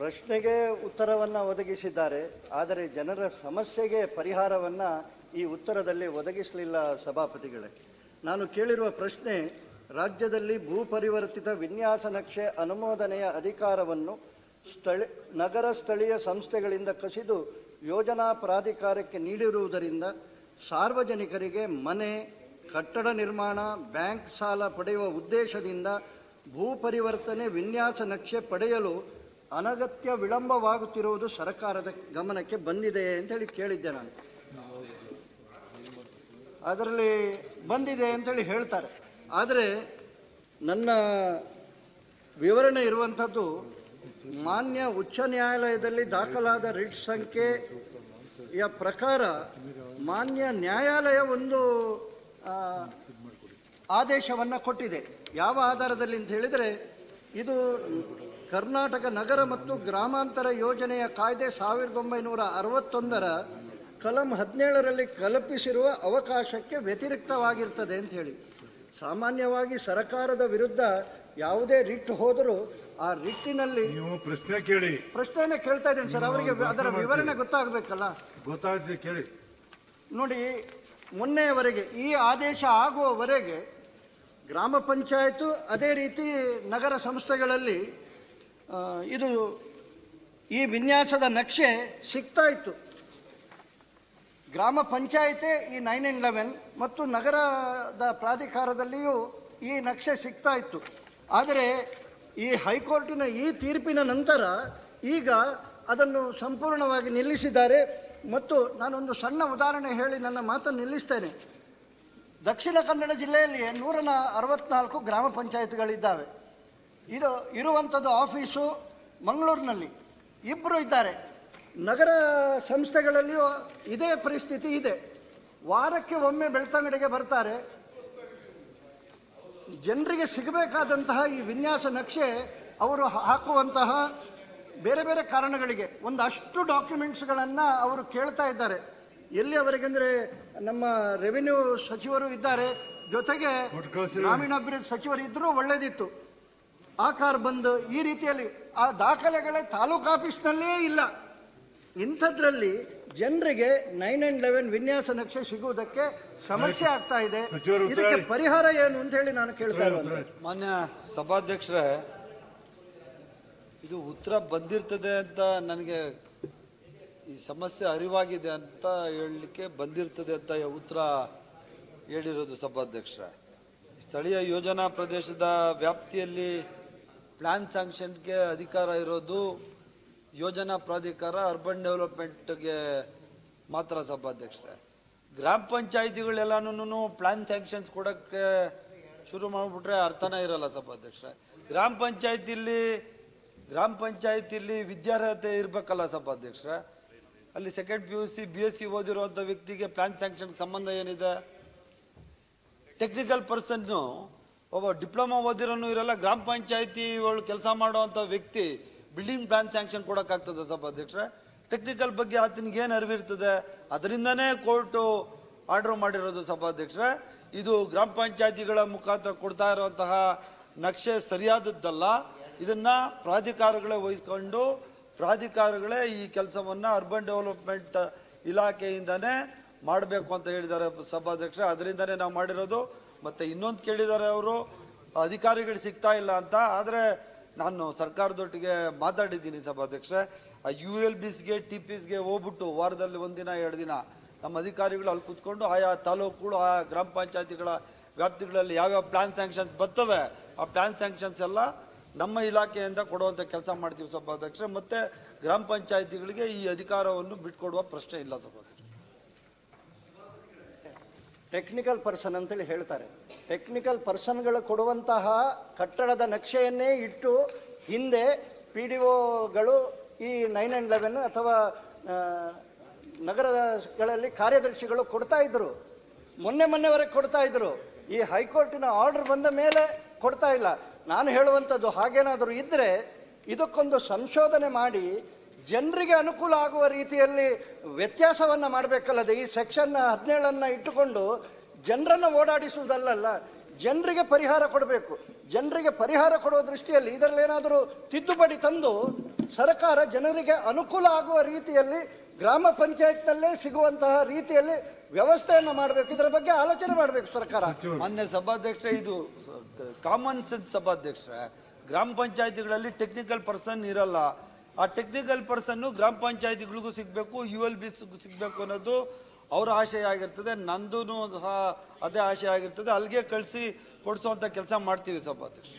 ಪ್ರಶ್ನೆಗೆ ಉತ್ತರವನ್ನು ಒದಗಿಸಿದ್ದಾರೆ, ಆದರೆ ಜನರ ಸಮಸ್ಯೆಗೆ ಪರಿಹಾರವನ್ನು ಈ ಉತ್ತರದಲ್ಲಿ ಒದಗಿಸಲಿಲ್ಲ ಸಭಾಪತಿಗಳೇ. ನಾನು ಕೇಳಿರುವ ಪ್ರಶ್ನೆ, ರಾಜ್ಯದಲ್ಲಿ ಭೂ ಪರಿವರ್ತಿತ ವಿನ್ಯಾಸ ನಕ್ಷೆ ಅನುಮೋದನೆಯ ಅಧಿಕಾರವನ್ನು ಸ್ಥಳ, ನಗರ ಸ್ಥಳೀಯ ಸಂಸ್ಥೆಗಳಿಂದ ಕಸಿದು ಯೋಜನಾ ಪ್ರಾಧಿಕಾರಕ್ಕೆ ನೀಡಿರುವುದರಿಂದ ಸಾರ್ವಜನಿಕರಿಗೆ ಮನೆ, ಕಟ್ಟಡ ನಿರ್ಮಾಣ, ಬ್ಯಾಂಕ್ ಸಾಲ ಪಡೆಯುವ ಉದ್ದೇಶದಿಂದ ಭೂ ಪರಿವರ್ತನೆ ವಿನ್ಯಾಸ ನಕ್ಷೆ ಪಡೆಯಲು ಅನಗತ್ಯ ವಿಳಂಬವಾಗುತ್ತಿರುವುದು ಸರ್ಕಾರದ ಗಮನಕ್ಕೆ ಬಂದಿದೆ ಅಂತ ಹೇಳಿ ಕೇಳಿದ್ದೆ ನಾನು. ಅದರಲ್ಲಿ ಬಂದಿದೆ ಅಂತೇಳಿ ಹೇಳ್ತಾರೆ. ಆದರೆ ನನ್ನ ವಿವರಣೆ ಇರುವಂಥದ್ದು ಮಾನ್ಯ ಉಚ್ಚ ನ್ಯಾಯಾಲಯದಲ್ಲಿ ದಾಖಲಾದ ರಿಟ್ ಸಂಖ್ಯೆಯ ಪ್ರಕಾರ ಮಾನ್ಯ ನ್ಯಾಯಾಲಯ ಒಂದು ಆದೇಶವನ್ನು ಕೊಟ್ಟಿದೆ. ಯಾವ ಆಧಾರದಲ್ಲಿ ಅಂತ ಹೇಳಿದರೆ ಇದು ಕರ್ನಾಟಕ ನಗರ ಮತ್ತು ಗ್ರಾಮಾಂತರ ಯೋಜನೆಯ ಕಾಯ್ದೆ ಸಾವಿರದ ಒಂಬೈನೂರ ಅರವತ್ತೊಂದರ ಕಲಂ ಹದಿನೇಳರಲ್ಲಿ ಕಲ್ಪಿಸಿರುವ ಅವಕಾಶಕ್ಕೆ ವ್ಯತಿರಿಕ್ತವಾಗಿರ್ತದೆ ಅಂತ ಹೇಳಿ. ಸಾಮಾನ್ಯವಾಗಿ ಸರ್ಕಾರದ ವಿರುದ್ಧ ಯಾವುದೇ ರಿಟ್ ಹೋದರೂ ಆ ರಿಟ್ಟಿನಲ್ಲಿ ನೀವು ಪ್ರಶ್ನೆ ಕೇಳಿ. ಪ್ರಶ್ನೆಯನ್ನು ಕೇಳ್ತಾ ಇದ್ದೀನಿ ಸರ್ ಅವರಿಗೆ ಅದರ ವಿವರಣೆ ಗೊತ್ತಾಗಬೇಕಲ್ಲ? ಗೊತ್ತಾಗ್ತದೆ ಕೇಳಿ. ನೋಡಿ ಮೊನ್ನೆಯವರೆಗೆ ಈ ಆದೇಶ ಆಗುವವರೆಗೆ ಗ್ರಾಮ ಪಂಚಾಯತು ಅದೇ ರೀತಿ ನಗರ ಸಂಸ್ಥೆಗಳಲ್ಲಿ ಇದು ಈ ವಿನ್ಯಾಸದ ನಕ್ಷೆ ಸಿಗ್ತಾ ಇತ್ತು. ಗ್ರಾಮ ಪಂಚಾಯಿತಿ ಈ ನೈನ್ ಇನ್ ಲೆವೆನ್ ಮತ್ತು ನಗರದ ಪ್ರಾಧಿಕಾರದಲ್ಲಿಯೂ ಈ ನಕ್ಷೆ ಸಿಗ್ತಾ ಇತ್ತು. ಆದರೆ ಈ ಹೈಕೋರ್ಟಿನ ಈ ತೀರ್ಪಿನ ನಂತರ ಈಗ ಅದನ್ನು ಸಂಪೂರ್ಣವಾಗಿ ನಿಲ್ಲಿಸಿದ್ದಾರೆ ಮತ್ತು ನಾನೊಂದು ಸಣ್ಣ ಉದಾಹರಣೆ ಹೇಳಿ ನನ್ನ ಮಾತನ್ನು ನಿಲ್ಲಿಸ್ತೇನೆ. ದಕ್ಷಿಣ ಕನ್ನಡ ಜಿಲ್ಲೆಯಲ್ಲಿ ನೂರ ಅರವತ್ನಾಲ್ಕು ಗ್ರಾಮ ಪಂಚಾಯತ್ಗಳಿದ್ದಾವೆ. ಇದು ಇರುವಂಥದ್ದು ಆಫೀಸು ಮಂಗಳೂರಿನಲ್ಲಿ. ಇಬ್ಬರು ಇದ್ದಾರೆ. ನಗರ ಸಂಸ್ಥೆಗಳಲ್ಲಿಯೂ ಇದೇ ಪರಿಸ್ಥಿತಿ ಇದೆ. ವಾರಕ್ಕೆ ಒಮ್ಮೆ ಬೆಳ್ತಂಗಡಿಗೆ ಬರ್ತಾರೆ. ಜನರಿಗೆ ಸಿಗಬೇಕಾದಂತಹ ಈ ವಿನ್ಯಾಸ ನಕ್ಷೆ ಅವರು ಹಾಕುವಂತಹ ಬೇರೆ ಬೇರೆ ಕಾರಣಗಳಿಗೆ ಒಂದಷ್ಟು ಡಾಕ್ಯುಮೆಂಟ್ಸ್ಗಳನ್ನು ಅವರು ಕೇಳ್ತಾ ಇದ್ದಾರೆ. ಎಲ್ಲಿಯವರೆಗೆಂದರೆ ನಮ್ಮ ರೆವಿನ್ಯೂ ಸಚಿವರು ಇದ್ದಾರೆ. ಜೊತೆಗೆ ಗ್ರಾಮೀಣಾಭಿವೃದ್ಧಿ ಸಚಿವರು ಇದ್ದರೂ ಒಳ್ಳೆಯದಿತ್ತು ಆಕಾರ್ ಬಂದು ಈ ರೀತಿಯಲ್ಲಿ ಆ ದಾಖಲೆಗಳೇ ತಾಲೂಕು ಆಫೀಸ್ನಲ್ಲೇ ಇಲ್ಲ. ಇಂಥದ್ರಲ್ಲಿ ಜನರಿಗೆ ನೈನ್ ಅಂಡ್ ಲೆವೆನ್ ವಿನ್ಯಾಸ ನಕ್ಷೆ ಸಿಗುವುದಕ್ಕೆ ಸಮಸ್ಯೆ ಆಗ್ತಾ ಇದೆ. ಇದಕ್ಕೆ ಪರಿಹಾರ ಏನು ಅಂತ ಹೇಳಿ ನಾನು ಕೇಳ್ತಾ ಇರೋದು. ಮಾನ್ಯ ಸಭಾಧ್ಯಕ್ಷರೇ ಇದು ಉತ್ತರ ಬಂದಿರ್ತದೆ ಅಂತ ನನಗೆ ಈ ಸಮಸ್ಯೆ ಅರಿವಾಗಿದೆ ಅಂತ ಹೇಳಲಿಕ್ಕೆ ಬಂದಿರ್ತದೆ ಅಂತ ಉತ್ತರ ಹೇಳಿರೋದು ಸಭಾಧ್ಯಕ್ಷರೇ. ಸ್ಥಳೀಯ ಯೋಜನಾ ಪ್ರದೇಶದ ವ್ಯಾಪ್ತಿಯಲ್ಲಿ ಪ್ಲಾನ್ ಸ್ಯಾಂಕ್ಷನ್ಗೆ ಅಧಿಕಾರ ಇರೋದು ಯೋಜನಾ ಪ್ರಾಧಿಕಾರ ಅರ್ಬನ್ ಡೆವಲಪ್ಮೆಂಟ್ಗೆ ಮಾತ್ರ ಸಭಾಧ್ಯಕ್ಷರೇ. ಗ್ರಾಮ ಪಂಚಾಯಿತಿಗಳೆಲ್ಲನೂ ಪ್ಲಾನ್ ಸ್ಯಾಂಕ್ಷನ್ಸ್ ಕೊಡೋಕ್ಕೆ ಶುರು ಮಾಡಿಬಿಟ್ರೆ ಅರ್ಥನೇ ಇರಲ್ಲ ಸಭಾಧ್ಯಕ್ಷರೇ. ಗ್ರಾಮ ಪಂಚಾಯತಿಲಿ ಗ್ರಾಮ ಪಂಚಾಯತಿಲಿ ವಿದ್ಯಾರ್ಹತೆ ಇರಬೇಕಲ್ಲ ಸಭಾಧ್ಯಕ್ಷರೇ. ಅಲ್ಲಿ second P U C B S C ಓದಿರುವಂಥ ವ್ಯಕ್ತಿಗೆ ಪ್ಲಾನ್ ಸ್ಯಾಂಕ್ಷನ್ಗೆ ಸಂಬಂಧ ಏನಿದೆ? ಟೆಕ್ನಿಕಲ್ ಪರ್ಸನ್ನು ಒಬ್ಬ ಡಿಪ್ಲೊಮಾ ಓದಿರೋನು ಇರಲ್ಲ, ಗ್ರಾಮ ಪಂಚಾಯತಿ ಒಳಗೆ ಕೆಲಸ ಮಾಡುವಂಥ ವ್ಯಕ್ತಿ ಬಿಲ್ಡಿಂಗ್ ಪ್ಲಾನ್ ಸ್ಯಾಂಕ್ಷನ್ ಕೊಡೋಕ್ಕಾಗ್ತದೆ ಸಭಾಧ್ಯಕ್ಷರೇ ಟೆಕ್ನಿಕಲ್ ಬಗ್ಗೆ ಆತನಿಗೆ ಏನು ಅರಿವಿರ್ತದೆ? ಅದರಿಂದನೇ ಕೋರ್ಟು ಆರ್ಡರ್ ಮಾಡಿರೋದು ಸಭಾಧ್ಯಕ್ಷರೇ ಇದು ಗ್ರಾಮ ಪಂಚಾಯತಿಗಳ ಮುಖಾಂತರ ಕೊಡ್ತಾ ಇರುವಂತಹ ನಕ್ಷೆ ಸರಿಯಾದದ್ದಲ್ಲ. ಇದನ್ನ ಪ್ರಾಧಿಕಾರಗಳೇ ವಹಿಸ್ಕೊಂಡು, ಪ್ರಾಧಿಕಾರಗಳೇ ಈ ಕೆಲಸವನ್ನ ಅರ್ಬನ್ ಡೆವಲಪ್ಮೆಂಟ್ ಇಲಾಖೆಯಿಂದನೇ ಮಾಡಬೇಕು ಅಂತ ಹೇಳಿದ್ದಾರೆ ಸಭಾಧ್ಯಕ್ಷ ಅದರಿಂದನೇ ನಾವು ಮಾಡಿರೋದು. ಮತ್ತೆ ಇನ್ನೊಂದು ಕೇಳಿದ್ದಾರೆ ಅವರು, ಅಧಿಕಾರಿಗಳು ಸಿಗ್ತಾ ಇಲ್ಲ ಅಂತ. ಆದರೆ ನಾನು ಸರ್ಕಾರದೊಟ್ಟಿಗೆ ಮಾತಾಡಿದ್ದೀನಿ ಸಭಾಧ್ಯಕ್ಷ ಯು ಎಲ್ ಬಿಸ್ಗೆ ಟಿ ಪಿಸ್ಗೆ ಹೋಗ್ಬಿಟ್ಟು ವಾರದಲ್ಲಿ ಒಂದಿನ ಎರಡು ದಿನ ನಮ್ಮ ಅಧಿಕಾರಿಗಳು ಅಲ್ಲಿ ಕೂತ್ಕೊಂಡು ಆಯಾ ತಾಲೂಕುಗಳು ಆ ಗ್ರಾಮ ಪಂಚಾಯತಿಗಳ ವ್ಯಾಪ್ತಿಗಳಲ್ಲಿ ಯಾವ್ಯಾವ ಪ್ಲಾನ್ ಸ್ಯಾಂಕ್ಷನ್ಸ್ ಬರ್ತವೆ, ಆ ಪ್ಲಾನ್ ಸ್ಯಾಂಕ್ಷನ್ಸ್ ಎಲ್ಲ ನಮ್ಮ ಇಲಾಖೆಯಿಂದ ಕೊಡುವಂಥ ಕೆಲಸ ಮಾಡ್ತೀವಿ ಸಭಾಧ್ಯಕ್ಷ ಮತ್ತು ಗ್ರಾಮ ಪಂಚಾಯತಿಗಳಿಗೆ ಈ ಅಧಿಕಾರವನ್ನು ಬಿಟ್ಕೊಡುವ ಪ್ರಶ್ನೆ ಇಲ್ಲ ಸಭಾಧ್ಯಕ್ಷ ಟೆಕ್ನಿಕಲ್ ಪರ್ಸನ್ ಅಂತೇಳಿ ಹೇಳ್ತಾರೆ. ಟೆಕ್ನಿಕಲ್ ಪರ್ಸನ್ಗಳು ಕೊಡುವಂತಹ ಕಟ್ಟಡದ ನಕ್ಷೆಯನ್ನೇ ಇಟ್ಟು ಹಿಂದೆ ಪಿ ಡಿ ಒಗಳು ಈ ನೈನ್ ಆ್ಯಂಡ್ ಲೆವೆನ್ ಅಥವಾ ನಗರಗಳಲ್ಲಿ ಕಾರ್ಯದರ್ಶಿಗಳು ಕೊಡ್ತಾ ಇದ್ರು. ಮೊನ್ನೆ ಮೊನ್ನೆವರೆಗೆ ಕೊಡ್ತಾ ಇದ್ರು. ಈ ಹೈಕೋರ್ಟಿನ ಆರ್ಡರ್ ಬಂದ ಮೇಲೆ ಕೊಡ್ತಾ ಇಲ್ಲ. ನಾನು ಹೇಳುವಂಥದ್ದು ಹಾಗೇನಾದರೂ ಇದ್ದರೆ ಇದಕ್ಕೊಂದು ಸಂಶೋಧನೆ ಮಾಡಿ ಜನರಿಗೆ ಅನುಕೂಲ ಆಗುವ ರೀತಿಯಲ್ಲಿ ವ್ಯತ್ಯಾಸವನ್ನು ಮಾಡಬೇಕಲ್ಲದೆ ಈ ಸೆಕ್ಷನ್ ಹದಿನೇಳನ್ನು ಇಟ್ಟುಕೊಂಡು ಜನರನ್ನು ಓಡಾಡಿಸುವುದಲ್ಲ ಜನರಿಗೆ ಪರಿಹಾರ ಕೊಡಬೇಕು. ಜನರಿಗೆ ಪರಿಹಾರ ಕೊಡುವ ದೃಷ್ಟಿಯಲ್ಲಿ ಇದರಲ್ಲಿ ಏನಾದರೂ ತಿದ್ದುಪಡಿ ತಂದು ಸರ್ಕಾರ ಜನರಿಗೆ ಅನುಕೂಲ ಆಗುವ ರೀತಿಯಲ್ಲಿ ಗ್ರಾಮ ಪಂಚಾಯತ್ನಲ್ಲೇ ಸಿಗುವಂತಹ ರೀತಿಯಲ್ಲಿ ವ್ಯವಸ್ಥೆಯನ್ನು ಮಾಡಬೇಕು. ಇದರ ಬಗ್ಗೆ ಆಲೋಚನೆ ಮಾಡಬೇಕು ಸರ್ಕಾರ. ಮಾನ್ಯ ಸಭಾಧ್ಯಕ್ಷ, ಇದು ಕಾಮನ್ ಸೆನ್ಸ್ ಸಭಾಧ್ಯಕ್ಷ ಗ್ರಾಮ ಪಂಚಾಯತಿಗಳಲ್ಲಿ ಟೆಕ್ನಿಕಲ್ ಪರ್ಸನ್ ಇರಲ್ಲ. ಆ ಟೆಕ್ನಿಕಲ್ ಪರ್ಸನ್ನು ಗ್ರಾಮ ಪಂಚಾಯತಿಗಳಿಗೂ ಸಿಗಬೇಕು ಯು ಎಲ್ ಬಿ ಸಿಗಬೇಕು ಅನ್ನೋದು ಅವರ ಆಶಯ ಆಗಿರ್ತದೆ. ನಂದೂ ಸಹ ಅದೇ ಆಶಯ ಆಗಿರ್ತದೆ. ಅಲ್ಲಿಗೆ ಕಳಿಸಿ ಕೊಡಿಸುವಂಥ ಕೆಲಸ ಮಾಡ್ತೀವಿ ಸಭಾಧ್ಯಕ್ಷ